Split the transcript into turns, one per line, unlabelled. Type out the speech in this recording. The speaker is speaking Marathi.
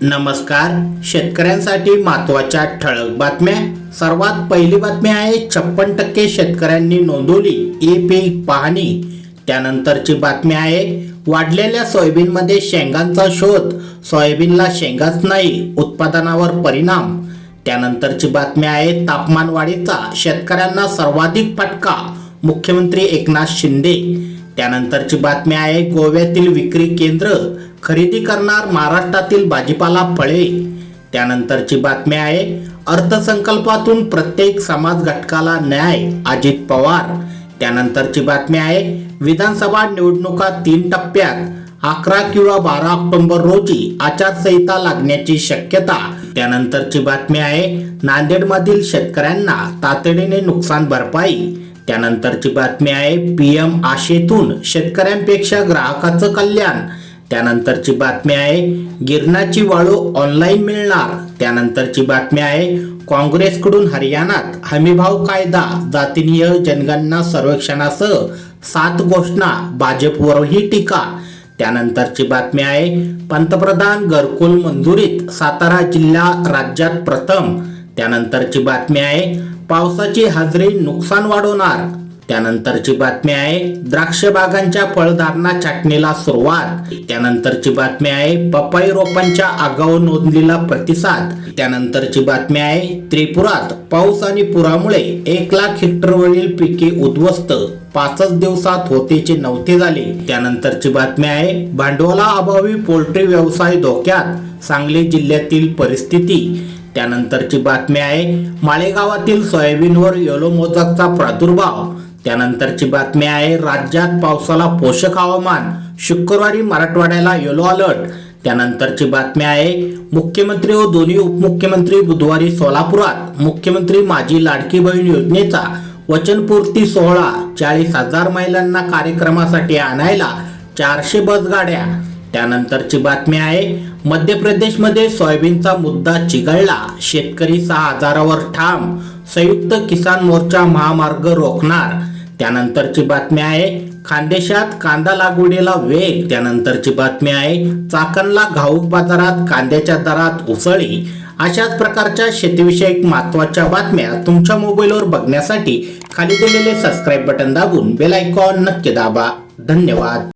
नमस्कार. शेतकऱ्यांसाठी महत्त्वाच्या ठळक बातम्या. सर्वात पहिली बातमी आहे छप्पन टक्के शेतकऱ्यांनी नोंदवली ई पीक पाहणी. त्यानंतरची बातमी आहे वाढलेल्या सोयाबीनमध्ये शेंगांचा शोध. सोयाबीनला शेंगाच नाही उत्पादनावर परिणाम. त्यानंतरची बातमी आहे तापमान वाढीचा. शेतकऱ्यांना सर्वाधिक फटका. मुख्यमंत्री एकनाथ शिंदे. त्यानंतरची बातमी आहे गोव्यातील विक्री केंद्र खरेदी करणार महाराष्ट्रातील भाजीपाला फळे. त्यानंतरची बातमी आहे अर्थसंकल्पातून प्रत्येक समाज घटकाला न्याय अजित पवार. त्यानंतरची बातमी आहे विधानसभा निवडणुका तीन टप्प्यात अकरा किंवा बारा ऑक्टोबर रोजी आचारसंहिता लागण्याची शक्यता. त्यानंतरची बातमी आहे नांदेडमधील शेतकऱ्यांना तातडीने नुकसान भरपाई. त्यानंतरची बातमी आहे पीएम आशेतून शेतकऱ्यांपेक्षा ग्राहकाचं कल्याण. त्यानंतरची बातमी आहे गिरणाची वाळू ऑनलाईन मिळणार. त्यानंतरची बातमी आहे काँग्रेसकडून हरियाणात हमीभाव कायदा जातीनीय जनगणना सर्वेक्षणासह सात घोषणा भाजपवरही टीका. त्यानंतरची बातमी आहे पंतप्रधान घरकुल मंजुरीत सातारा जिल्हा राज्यात प्रथम. त्यानंतरची बातमी आहे पावसाची हजेरी नुकसान वाढवणार. त्यानंतरची बातमी आहे द्राक्ष बागांच्या फळधारणा छाटणीला सुरुवात. त्यानंतरची बातमी आहे पपई रोपांच्या आगाऊ नोंदलेला प्रतिसाद. त्यानंतरची बातमी आहे त्रिपुरात पाऊस आणि पुरामुळे एक लाख हेक्टरवरील पिके उद्ध्वस्त. पाचच दिवसात होतेचे नव्हते झाले. त्यानंतरची बातमी आहे भांडवला अभावी पोल्ट्री व्यवसाय धोक्यात. सांगली जिल्ह्यातील परिस्थिती. त्यानंतरची बातमी आहे माळेगावातील सोयाबीनवर येलो मोजाकचा प्रादुर्भाव. त्यानंतरची बातमी आहे राज्यात पावसाला पोषक हवामान. शुक्रवारी मराठवाड्याला येलो अलर्ट. त्यानंतरची बातमी आहे मुख्यमंत्री व दोन्ही उपमुख्यमंत्री बुधवारी सोलापुरात. मुख्यमंत्री माझी लाडकी बहीण योजनेचा वचनपूर्ती सोहळा. चाळीस हजार महिलांना कार्यक्रमासाठी आणायला चारशे बसगाड्या. त्यानंतरची बातमी आहे मध्य प्रदेशमध्ये सोयाबीनचा मुद्दा चिघळला. शेतकरी सहा हजारावर ठाम. संयुक्त किसान मोर्चा महामार्ग रोखणार. त्यानंतरची बातमी आहे खानदेशात कांदा लागवडीला वेग. त्यानंतरची बातमी आहे चाकणला घाऊक बाजारात कांद्याच्या दरात उसळी. अशाच प्रकारच्या शेतीविषयक महत्त्वाच्या बातम्या तुमच्या मोबाईलवर बघण्यासाठी खाली दिलेले सबस्क्राईब बटन दाबून बेल आयकॉन नक्की दाबा. धन्यवाद.